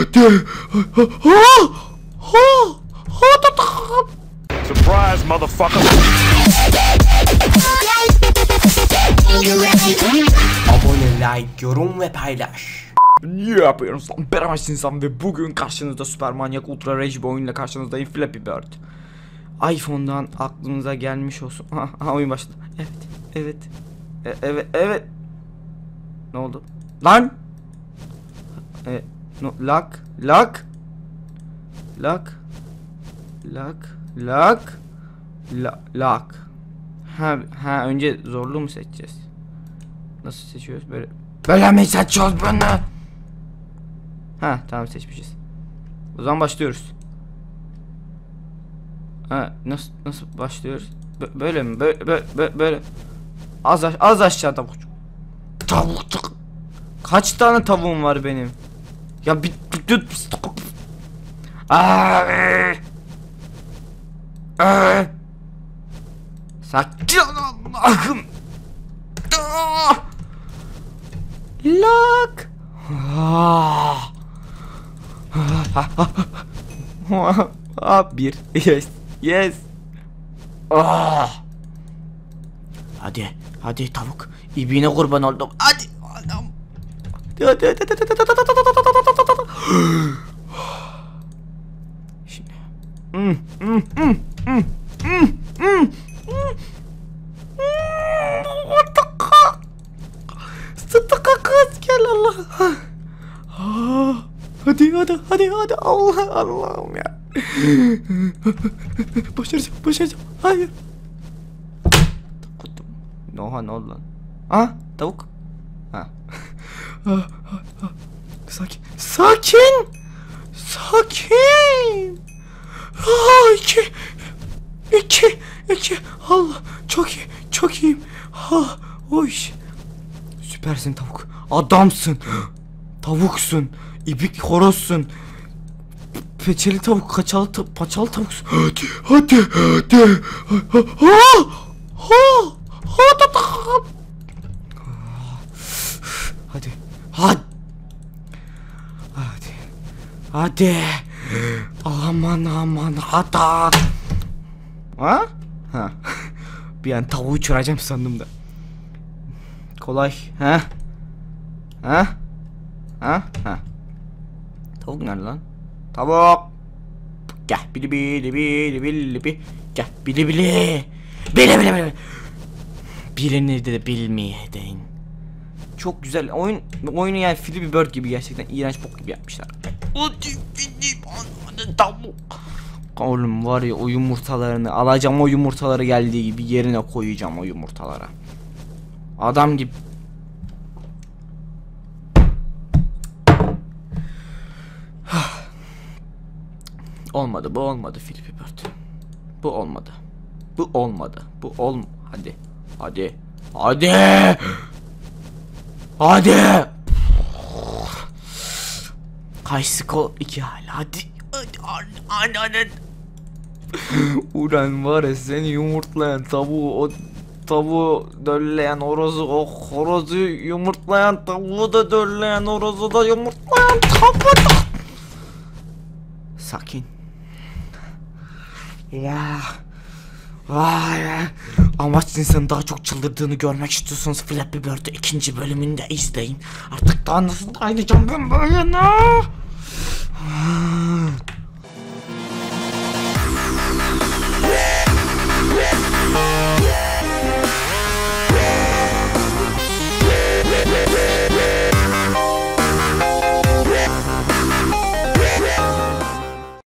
hadi. Ha! Ha! Ha! da- da- Surprise, motherfucker. Abone, like, yorum ve paylaş. Ne yapıyorsunuz lan? Beramaz insan ve bugün karşınızda Super Manyak Ultra Rage bir oyunla karşınızdayım Flappy Bird. iPhone'dan aklınıza gelmiş olsun. Ha, ha oyun başladı. Evet, evet, e- evet, evet. Ne oldu? Lan! E, no, lak, lak, lak, lak, la, lak. Ha, ha önce zorlu mu seçeceğiz? Nasıl seçiyoruz böyle? Böyle mi seçiyoruz bunu? Ha tamam seçmişiz. O zaman başlıyoruz. Ha nasıl nasıl başlıyoruz? Bö- böyle mi? Böyle böyle böyle. Az az aşağı tavuk. Tavuk. Kaç tane tavuğum var benim? Ya bir bir- bir- Aa! Aa! Sakin Allah'ım. Lak. Ah. Ah, bir. Yes. Yes. Ah. Hadi. Hadi tavuk. İbiğine kurban oldum. Hadi. Adam. Hadi hadi hadi hadi hadi hadi hadi hadi hadi hadi hadi. Şimdi. Sıtıka. Sıtıka kız gel Allah. Ah, Hadi hadi hadi hadi Allah Allah'ım ya. başaracağım başaracağım. Hayır. Oha ne oldu lan? Ha tavuk. Ha. Sakin. Sakin. Sakin. Ah, iki. İki. iki. Allah. Çok iyi. Çok iyiyim. Ha. Oy. Süpersin tavuk. Adamsın. Tavuksun. İbik horozsun. Peçeli tavuk, kaçalı tavuk, paçalı tavuksun. Hadi, hadi, hadi. Ha, ha, ha, ha, da. Hadi, hadi. Hadi. Hadi. Aman aman hadi. Ha? Ha. Bir an tavuğu uçuracağım sandım da. Kolay. Ha? Ha? Ha? Ha? Tavuk nerede lan? Tavuk. Gel bili bili bili bili bili. Gel bili bili. Bili bili bili. Birini de bilmeyeydin. Çok güzel oyun oyunu yani Flippy Bird gibi gerçekten iğrenç bok gibi yapmışlar. Tavuk. Oğlum var ya o yumurtalarını alacağım o yumurtaları geldiği gibi yerine koyacağım o yumurtalara. Adam gibi. olmadı bu olmadı Filipi Bird. Bu olmadı. Bu olmadı. Bu ol hadi. Hadi. Hadi. Hadi. Kaç skor 2 hala. Hadi hadi. hadi. Ulan var ya seni yumurtlayan tavuğu o tavuğu dölleyen horozu o horozu yumurtlayan tavuğu da dölleyen horozu da yumurtlayan tavuğu da Sakin Ya Vay be amaç insanı daha çok çıldırdığını görmek istiyorsanız Flappy Bird'ü ikinci bölümünü de izleyin. Artık daha nasıl dayanacağım ben böyle ne?